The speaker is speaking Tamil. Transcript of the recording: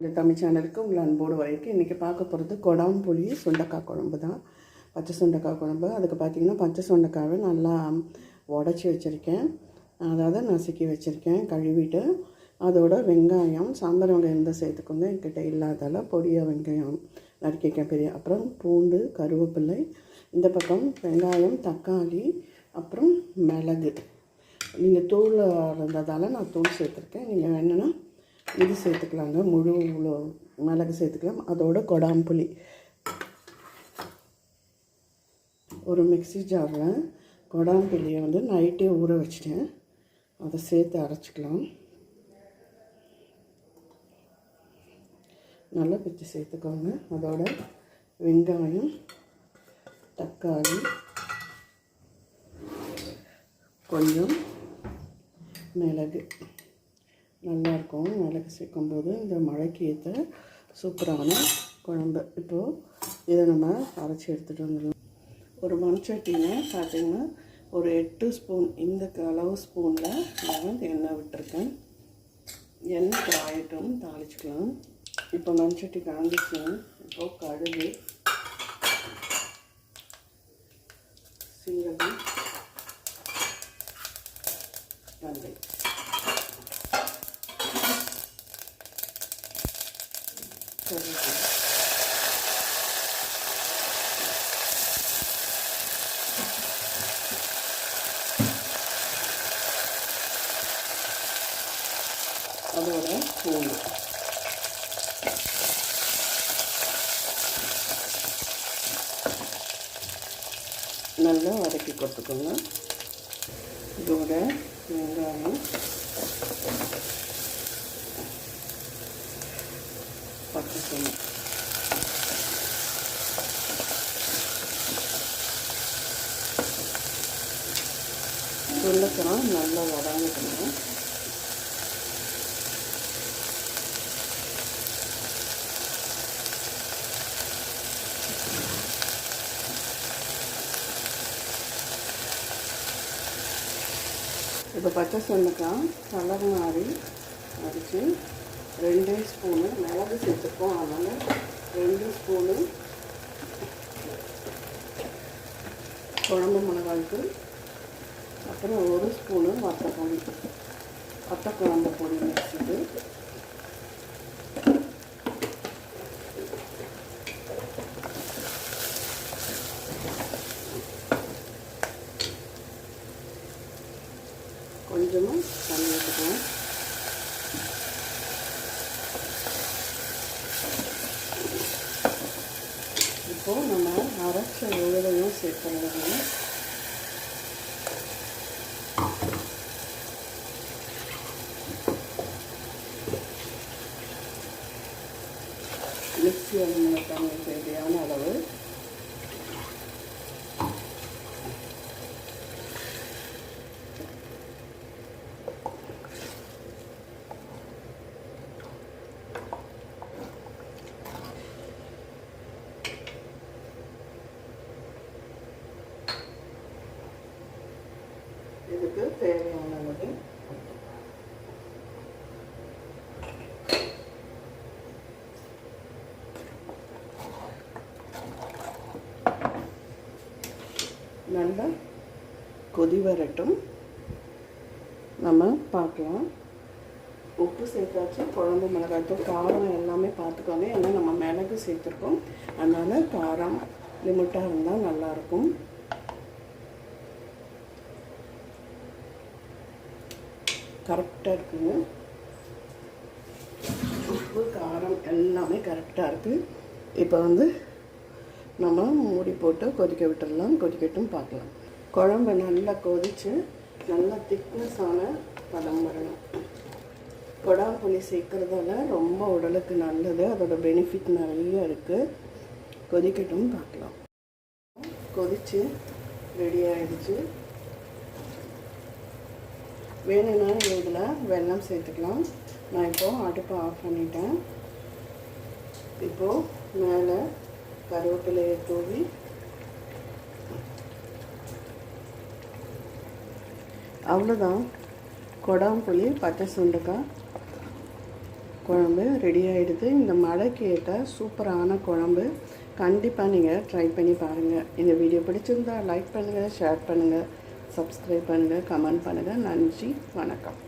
இந்த தமிழ் சேனலுக்கு உங்களை அன்போடு வரைக்கும் இன்றைக்கி பார்க்க போகிறது கொடாம்புளி சுண்டக்காய் குழம்பு தான். பச்சை சுண்டக்காய் குழம்பு. அதுக்கு பார்த்தீங்கன்னா பச்சை சுண்டக்காவை நல்லா உடச்சி வச்சுருக்கேன். அதாவது நசுக்கி வச்சுருக்கேன் கழுவிட்டு. அதோட வெங்காயம் சாம்பார் வெங்காயம் எந்த சேர்த்துக்கோங்க என்கிட்ட இல்லாதால பொடிய வெங்காயம் நறுக்கிக்க பெரிய. அப்புறம் பூண்டு கருவேப்பிள்ளை இந்த பக்கம் வெங்காயம் தக்காளி அப்புறம் மிளகு. நீங்கள் தூள் இருந்ததால் நான் தூள் சேர்த்துருக்கேன். நீங்கள் வேணுன்னா இது சேர்த்துக்கலாங்க. முழு இவ்வளோ மிளகு சேர்த்துக்கலாம். அதோட கொடாம்புளி ஒரு மிக்சி ஜாரில் கொடாம்புளியை வந்து நைட்டே ஊற வச்சிட்டேன். அதை சேர்த்து அரைச்சிக்கலாம். நல்லா பிச்சு சேர்த்துக்கோங்க. அதோட வெங்காயம் தக்காளி கொஞ்சம் மிளகு. நல்லாயிருக்கும் மிளகு சேர்க்கும்போது இந்த மழைக்கு ஏற்ற சூப்பரான குழம்பு. இப்போது இதை நம்ம அரைச்சி எடுத்துகிட்டு வந்துடலாம். ஒரு மண்சட்டியில் பார்த்தீங்கன்னா ஒரு எட்டு ஸ்பூன் இந்த அளவு ஸ்பூனில் நான் எண்ணெய் விட்டுருக்கேன். எண்ணெய் காயட்டும் தாளிச்சிக்கலாம். இப்போ மண்சட்டி காஞ்சிச்சு இப்போது கடுகு சீரகம் கருவேப்பிலை அதோட பூண்டு. நல்லா வதக்கி கொடுத்துக்கோங்க இதோட வெங்காயம் பச்சை தண்ணி உருளைக்கிழங்கு நல்லா வதங்கிக்கணும் இப்போ பச்சை சொன்னக்காய் கலர் மாறி அடித்து ரெண்டே ஸ்பூனு மிளகு சேர்த்துருக்கோம். அதனால் ரெண்டு ஸ்பூனு குழம்பு மிளகாய்க்கு அப்புறம் ஒரு ஸ்பூனு வத்த பொடி வத்த குழம்பு பொடி வச்சுட்டு கொஞ்சமாக தண்ணி ஊற்றிக்குவோம் இப்போது நம்ம அரைச்ச விழுதையும் சேர்த்துருவோம் மிக்சி அலுமின தண்ணி தேவையான அளவு இதுக்கு தேவையான அளவு நல்லா கொதி வரட்டும். நம்ம பார்க்கலாம். உப்பு சேர்த்தாச்சு குழம்பு மிளகாய்த்தூள் காரம் எல்லாமே பார்த்துக்கோங்க. ஏன்னா நம்ம மிளகு சேர்த்துருக்கோம். அதனால் காரம் லிமிட்டாக இருந்தால் நல்லாயிருக்கும் கரெக்டாக இருக்குங்க உப்பு காரம் எல்லாமே கரெக்டாக இருக்குது இப்போ வந்து நம்ம மூடி போட்டு கொதிக்க விட்டுடலாம் கொதிக்கட்டும் பார்க்கலாம். குழம்பு நல்லா கொதித்து நல்லா திக்னஸான பதம் வரணும். கொடாம்புளி சேர்க்குறதால ரொம்ப உடலுக்கு நல்லது. அதோட பெனிஃபிட் நிறைய இருக்குது கொதிக்கட்டும் பார்க்கலாம். கொதித்து ரெடி ஆகிடுச்சு வேணும்னா இதில் வெள்ளம் சேர்த்துக்கலாம். நான் இப்போது அடுப்பை ஆஃப் பண்ணிட்டேன். இப்போது மேலே கருவேப்பிலையை தூவி அவ்வளோதான் கொடாம்புளி பச்சை சுண்டக்காய் குழம்பு ரெடி ஆகிடுது இந்த மழைக்கு ஏற்ற சூப்பரான குழம்பு கண்டிப்பாக நீங்கள் ட்ரை பண்ணி பாருங்கள் இந்த வீடியோ பிடிச்சிருந்தா லைக் பண்ணுங்கள் ஷேர் பண்ணுங்கள் சப்ஸ்கிரைப் பண்ணுங்கள் கமெண்ட் பண்ணுங்கள் நன்றி வணக்கம்.